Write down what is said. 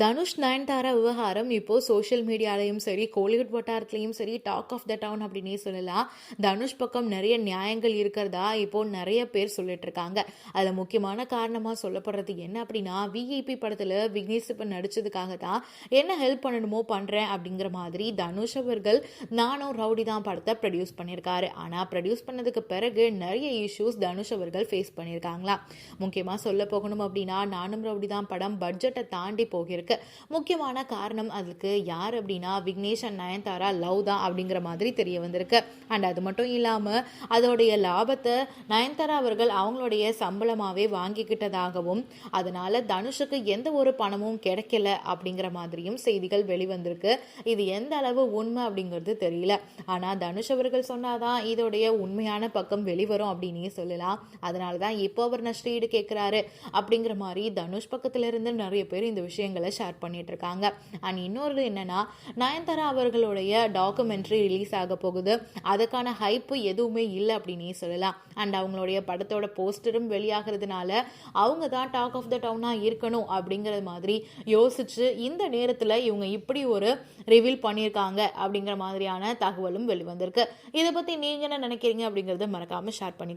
தனுஷ் நயன்தாரா விவகாரம் இப்போ சோஷியல் மீடியாலையும் சரி கோலிவுட் வட்டாரத்துலையும் சரி டாக் ஆஃப் த டவுன் அப்படின்னே சொல்லலாம். தனுஷ் பக்கம் நிறைய நியாயங்கள் இருக்கிறதா இப்போ நிறைய பேர் சொல்லிட்டு இருக்காங்க அதில் முக்கியமான காரணமாக சொல்லப்படுறது என்ன அப்படின்னா விஐபி படத்தில் விக்னேஷ் இப்போ நடிச்சதுக்காக தான் என்ன ஹெல்ப் பண்ணணுமோ பண்ணுறேன் அப்படிங்கிற மாதிரி தனுஷ் அவர்கள் நானும் ரவுடி தான் படத்தை ப்ரொடியூஸ் பண்ணியிருக்காரு. ஆனால் ப்ரொடியூஸ் பண்ணதுக்கு பிறகு நிறைய இஷ்யூஸ் தனுஷ் அவர்கள் ஃபேஸ் பண்ணியிருக்காங்களா முக்கியமாக சொல்ல போகணும் அப்படின்னா நானும் ரவுடி தான் படம் பட்ஜெட்டை தாண்டி போகிருக்கு இருக்கு. முக்கியமான காரணம் அதுக்கு யார் அப்படின்னா விக்னேஷ் அண்ட் நயன்தாரா லவ் தான் அப்படிங்கிற மாதிரி தெரிய வந்திருக்கு. அண்ட் அது மட்டும் இல்லாமல் அதோடைய லாபத்தை நயன்தாரா அவர்கள் அவங்களுடைய சம்பளமாகவே வாங்கிக்கிட்டதாகவும் அதனால தனுஷுக்கு எந்த ஒரு பணமும் கிடைக்கல அப்படிங்கிற மாதிரியும் செய்திகள் வெளிவந்திருக்கு. இது எந்த அளவு உண்மை அப்படிங்கிறது தெரியல. ஆனால் தனுஷ் அவர்கள் சொன்னாதான் இதோடைய உண்மையான பக்கம் வெளிவரும் அப்படின்னே சொல்லலாம். அதனால தான் இப்போ அவர் நஷ்டீடு கேட்குறாரு அப்படிங்கிற மாதிரி தனுஷ் பக்கத்துல இருந்து நிறைய பேர் இந்த விஷயங்களை ஷேர் பண்ணிட்டு இருக்காங்க அண்ட் இன்னொரு என்னன்னா நயன்தாரா அவர்களுடைய டாக்குமெண்ட்ரி ரிலீஸ் ஆக போகுது. அதுக்கான ஹைப்பு எதுவுமே இல்லை அப்படின்னே சொல்லலாம். அண்ட் அவங்களுடைய படத்தோட போஸ்டரும் வெளியாகிறதுனால அவங்க தான் டாக் ஆஃப் த டவுனாக இருக்கணும் அப்படிங்கிறது மாதிரி யோசிச்சு இந்த நேரத்தில் இவங்க இப்படி ஒரு ரிவீல் பண்ணியிருக்காங்க அப்படிங்கிற மாதிரியான தகவலும் வெளிவந்திருக்கு. இதை பற்றி நீங்கள் என்ன நினைக்கிறீங்க அப்படிங்கிறத மறக்காமல் ஷேர் பண்ணிக்கோ